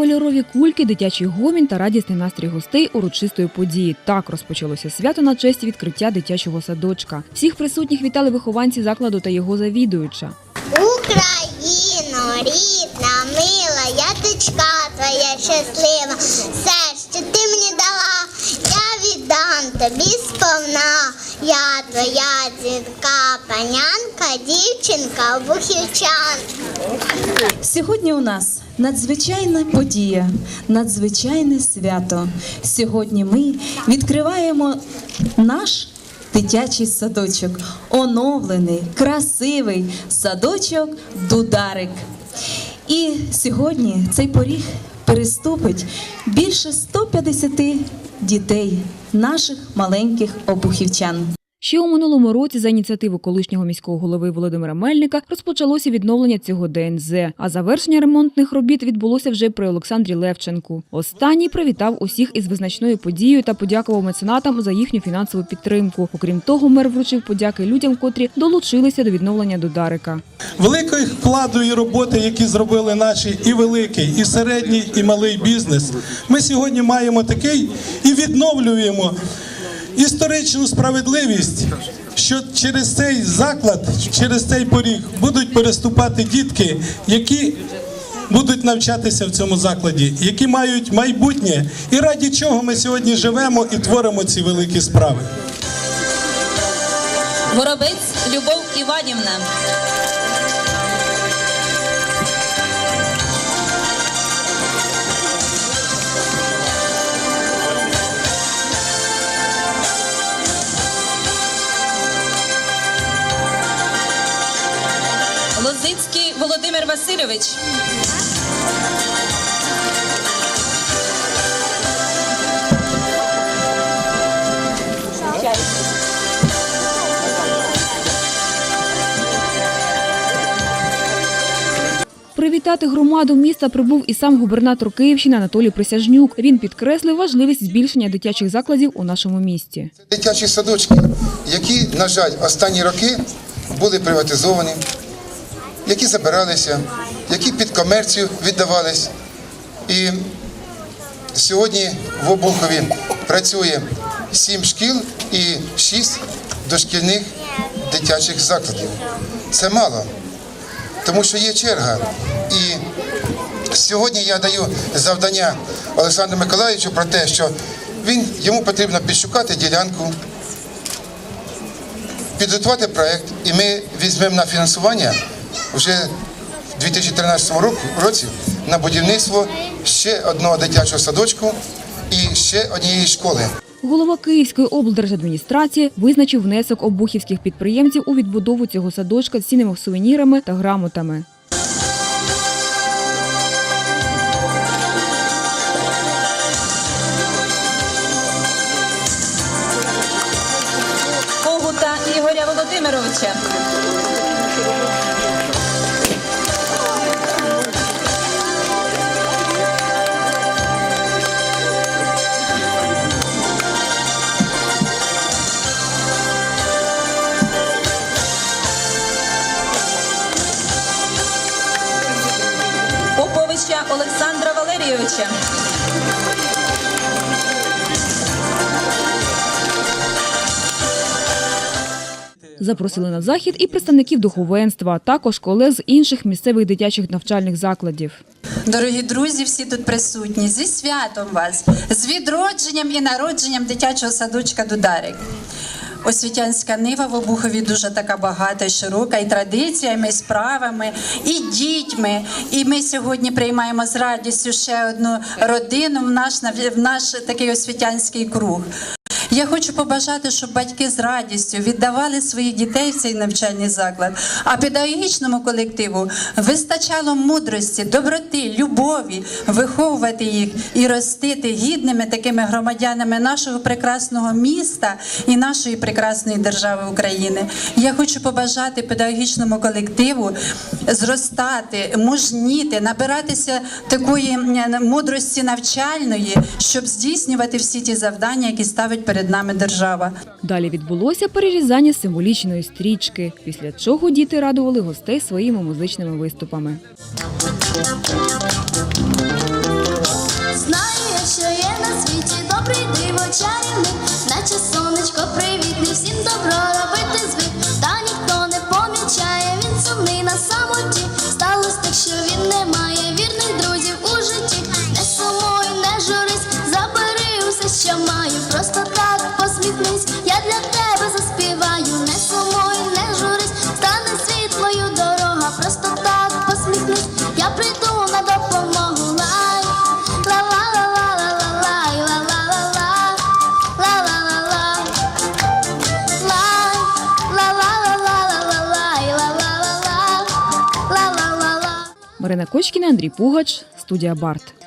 Кольорові кульки, дитячий гомін та радісний настрій гостей урочистої події. Так розпочалося свято на честь відкриття дитячого садочка. Всіх присутніх вітали вихованці закладу та його завідуюча. Україно, рідна, мила, я дочка твоя щаслива. Все, що ти мені дала, я віддам тобі сповна. Я твоя дітка, панянка, дівчинка, бухівчанка. Сьогодні у нас надзвичайна подія, надзвичайне свято. Сьогодні ми відкриваємо наш дитячий садочок, оновлений, красивий садочок Дударик. І сьогодні цей поріг переступить більше 150 дітей, наших маленьких обухівчан. Ще у минулому році за ініціативи колишнього міського голови Володимира Мельника розпочалося відновлення цього ДНЗ. А завершення ремонтних робіт відбулося вже при Олександрі Левченку. Останній привітав усіх із визначною подією та подякував меценатам за їхню фінансову підтримку. Окрім того, мер вручив подяки людям, котрі долучилися до відновлення Додарика. Великої вкладу і роботи, які зробили наші і великий, і середній, і малий бізнес. Ми сьогодні маємо такий і відновлюємо історичну справедливість, що через цей заклад, через цей поріг будуть переступати дітки, які будуть навчатися в цьому закладі, які мають майбутнє, і раді чого ми сьогодні живемо і творимо ці великі справи. Воробець Любов Іванівна. Васильович. Привітати громаду міста прибув і сам губернатор Київщини Анатолій Присяжнюк. Він підкреслив важливість збільшення дитячих закладів у нашому місті. Дитячі садочки, які, на жаль, останні роки були приватизовані, які забиралися, які під комерцію віддавались. І сьогодні в Обухові працює сім шкіл і шість дошкільних дитячих закладів. Це мало, тому що є черга. І сьогодні я даю завдання Олександру Миколаївичу про те, що він, йому потрібно підшукати ділянку, підготувати проєкт, і ми візьмемо на фінансування вже в 2013 року- році на будівництво ще одного дитячого садочку і ще однієї школи. Голова Київської облдержадміністрації визначив внесок обухівських підприємців у відбудову цього садочка з цінними сувенірами та грамотами. Когута Ігоря Володимировича. Валерійовича. Запросили на захід і представників духовенства, а також колег з інших місцевих дитячих навчальних закладів. Дорогі друзі, всі тут присутні, зі святом вас, з відродженням і народженням дитячого садочка Дударик. Освітянська нива в Обухові дуже така багата і широка, і традиціями, і справами, і дітьми. І ми сьогодні приймаємо з радістю ще одну родину в наш, в наш такий освітянський круг. Я хочу побажати, щоб батьки з радістю віддавали своїх дітей в цей навчальний заклад, а педагогічному колективу вистачало мудрості, доброти, любові виховувати їх і ростити гідними такими громадянами нашого прекрасного міста і нашої прекрасної держави України. Я хочу побажати педагогічному колективу зростати, мужніти, набиратися такої мудрості навчальної, щоб здійснювати всі ті завдання, які ставить перед нами держава. Далі відбулося перерізання символічної стрічки, після чого діти радували гостей своїми музичними виступами. Марина Кочкіна, Андрій Пугач, студія Барт.